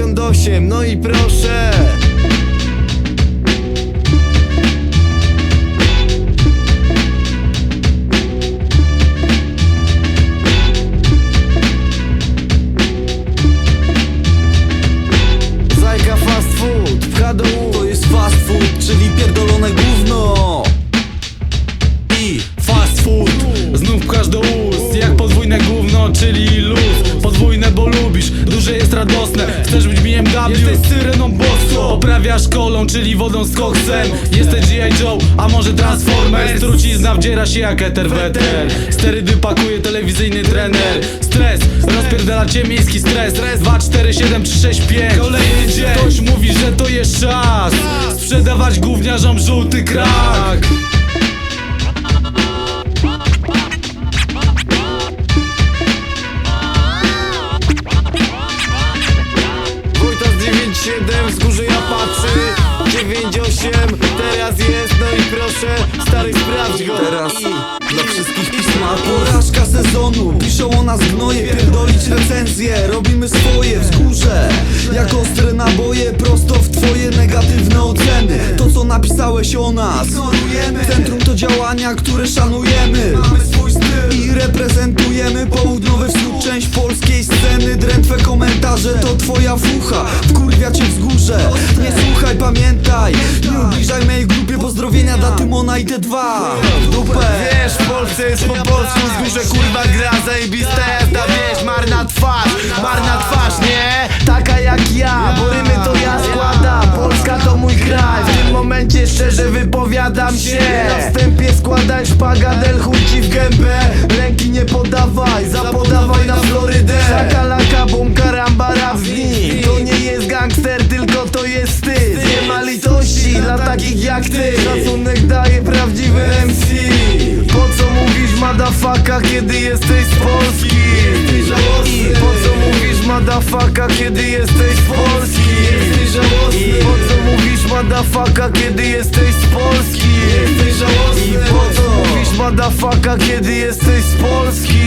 98, no i proszę bo lubisz. Duże jest radosne. Chcesz być BMW Jesteś syreną boxu Poprawiasz kolą, czyli wodą z koksem. Jesteś G.I. Joe, a może Transformers? Trucizna wdziera się jak eter weter Sterydy pakuje telewizyjny trener. Stres, rozpierdala cię miejski stres. 2, 4, 7, 3, 6, 5 Kolejny dzień. Ktoś mówi, że to jest czas. Sprzedawać gówniarzom żółty krak z 97, wzgórze ja patrzy 98, teraz jest, no i proszę Stary sprawdź go. Teraz dla wszystkich pisma. Porażka sezonu, piszą o nas gnoje Pierdolić recenzje, robimy swoje wzgórze Jak ostre naboje, prosto w twoje negatywne oceny. To co napisałeś o nas. Centrum to działania, które szanujemy. I reprezentujemy południowy wschód Część polskiej sceny, drętwe komentarze To twoja fucha, wzgórze Nie słuchaj, pamiętaj. Nie ubliżaj mojej grupie pozdrowienia dla Tymona i T2 W dupę. Wiesz, w Polsce jest po polsku Wzgórze kurwa gra, zajebista jazda. Wiesz, marna twarz, marna twarz, nie? Taka jak ja, bo rymy to ja składam. Polska to mój kraj, w tym momencie szczerze wypowiadam się. Na wstępie składaj szpagadel, chuj ci w gębę. Ręki wstyd Nie ma litości dla takich jak ty Szacunek daje prawdziwy MC Po co mówisz madafaka, kiedy jesteś z Polski? Po co mówisz madafaka, kiedy jesteś z Polski? Po co mówisz madafaka, kiedy jesteś z Polski? Po co mówisz madafaka, kiedy jesteś z Polski?